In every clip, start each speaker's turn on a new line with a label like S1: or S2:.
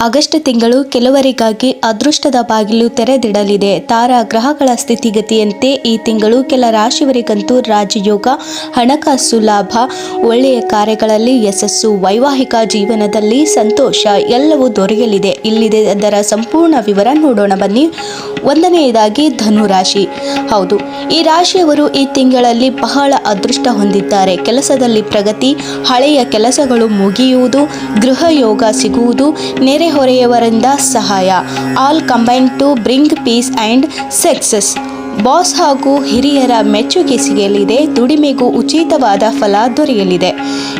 S1: August ತಿಂಗಳು ಕೆಲವರಿಗಾಗಿ ಅದೃಷ್ಟದ ಬಾಗಿಲು ತೆರೆದಿಡಲಿದೆ. ತಾರಾ ಗ್ರಹಗಳ ಸ್ಥಿತಿಗತಿಯಂತೆ ಈ ತಿಂಗಳು ಕೆಲ ರಾಶಿಯವರಿಗಂತೂ ರಾಜಯೋಗ, ಹಣಕಾಸು ಲಾಭ, ಒಳ್ಳೆಯ ಕಾರ್ಯಗಳಲ್ಲಿ ಯಶಸ್ಸು, ವೈವಾಹಿಕ ಜೀವನದಲ್ಲಿ ಸಂತೋಷ ಎಲ್ಲವೂ ದೊರೆಯಲಿದೆ. ಇಲ್ಲಿದೆ ಅದರ ಸಂಪೂರ್ಣ ವಿವರ ನೋಡೋಣ ಬನ್ನಿ. ಒಂದನೆಯದಾಗಿ ಧನು ರಾಶಿ. ಹೌದು, ಈ ರಾಶಿಯವರು ಈ ತಿಂಗಳಲ್ಲಿ ಬಹಳ ಅದೃಷ್ಟ ಹೊಂದಿದ್ದಾರೆ. ಕೆಲಸದಲ್ಲಿ ಪ್ರಗತಿ, ಹಳೆಯ ಕೆಲಸಗಳು ಮುಗಿಯುವುದು ಗೃಹ ಯೋಗ ಸಿಗುವುದು ನೆರೆಹೊರೆಯವರಿಂದ ಸಹಾಯ. All combine to bring peace and success. Boss ಹಾಗೂ ಹಿರಿಯರ ಮೆಚ್ಚುಗೆ ಸಿಗಲಿದೆ. ದುಡಿಮೆಗೂ ಉಚಿತವಾದ ಫಲ ದೊರೆಯಲಿದೆ.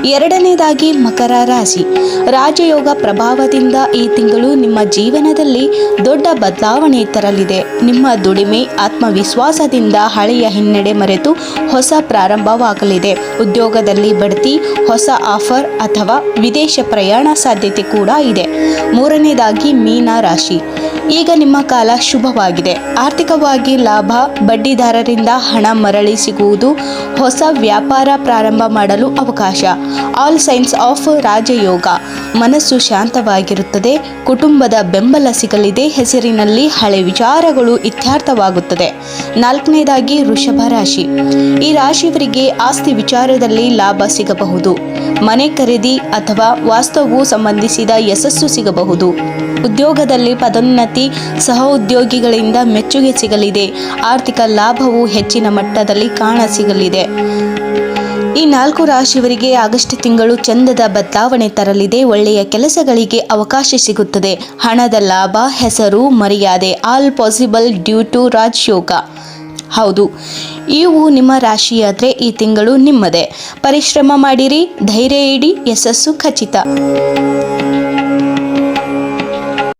S1: ಎರಡನೇದಾಗಿ ಮಕರ ರಾಶಿ. ರಾಜಯೋಗ ಪ್ರಭಾವದಿಂದ ಈ ತಿಂಗಳು ನಿಮ್ಮ ಜೀವನದಲ್ಲಿ ದೊಡ್ಡ ಬದಲಾವಣೆ ತರಲಿದೆ. ನಿಮ್ಮ ದುಡಿಮೆ, ಆತ್ಮವಿಶ್ವಾಸದಿಂದ ಹಳೆಯ ಹಿನ್ನಡೆ ಮರೆತು ಹೊಸ ಪ್ರಾರಂಭವಾಗಲಿದೆ. ಉದ್ಯೋಗದಲ್ಲಿ ಬಡ್ತಿ, ಹೊಸ ಆಫರ್ ಅಥವಾ ವಿದೇಶ ಪ್ರಯಾಣ ಸಾಧ್ಯತೆ ಕೂಡ ಇದೆ. ಮೂರನೇದಾಗಿ ಮೀನ ರಾಶಿ ಈಗ ನಿಮ್ಮ ಕಾಲ ಶುಭವಾಗಿದೆ. ಆರ್ಥಿಕವಾಗಿ ಲಾಭ, ಬಡ್ಡಿದಾರರಿಂದ ಹಣ ಮರಳಿ ಸಿಗುವುದು ಹೊಸ ವ್ಯಾಪಾರ ಪ್ರಾರಂಭ ಮಾಡಲು ಅವಕಾಶ. ಆಲ್ ಸೈನ್ಸ್ ಆಫ್ ರಾಜಯೋಗ. ಮನಸ್ಸು ಶಾಂತವಾಗಿರುತ್ತದೆ. ಕುಟುಂಬದ ಬೆಂಬಲ ಸಿಗಲಿದೆ. ಹೆಸರಿನಲ್ಲಿ ಹಳೆ ವಿಚಾರಗಳು ಇತ್ಯರ್ಥವಾಗುತ್ತದೆ. ನಾಲ್ಕನೇದಾಗಿ ವೃಷಭ ರಾಶಿ. ಈ ರಾಶಿಯವರಿಗೆ ಆಸ್ತಿ ವಿಚಾರದಲ್ಲಿ ಲಾಭ ಸಿಗಬಹುದು. ಮನೆ ಖರೀದಿ ಅಥವಾ ವಾಸ್ತವವು ಸಂಬಂಧಿಸಿದ ಯಶಸ್ಸು ಸಿಗಬಹುದು. ಉದ್ಯೋಗದಲ್ಲಿ ಪದೋನ್ನತಿ ಸಹ ಉದ್ಯೋಗಿಗಳಿಂದ ಮೆಚ್ಚುಗೆ ಸಿಗಲಿದೆ. ಆರ್ಥಿಕ ಲಾಭವು ಹೆಚ್ಚಿನ ಮಟ್ಟದಲ್ಲಿ ಕಾಣ ಸಿಗಲಿದೆ. ಈ ನಾಲ್ಕು ರಾಶಿಯವರಿಗೆ ಆಗಸ್ಟ್ ತಿಂಗಳು ಚಂದದ ಬದಲಾವಣೆ ತರಲಿದೆ. ಒಳ್ಳೆಯ ಕೆಲಸಗಳಿಗೆ ಅವಕಾಶ ಸಿಗುತ್ತದೆ. ಹಣದ ಲಾಭ, ಹೆಸರು, ಮರ್ಯಾದೆ ಆಲ್ ಪಾಸಿಬಲ್ ಡ್ಯೂ ಟು ರಾಜಯೋಗ ಹೌದು ಇವು ನಿಮ್ಮ ರಾಶಿಯಾದರೆ ಈ ತಿಂಗಳು ನಿಮ್ಮದೇ. ಪರಿಶ್ರಮ ಮಾಡಿರಿ ಧೈರ್ಯ ಇಡಿ ಯಶಸ್ಸು ಖಚಿತ.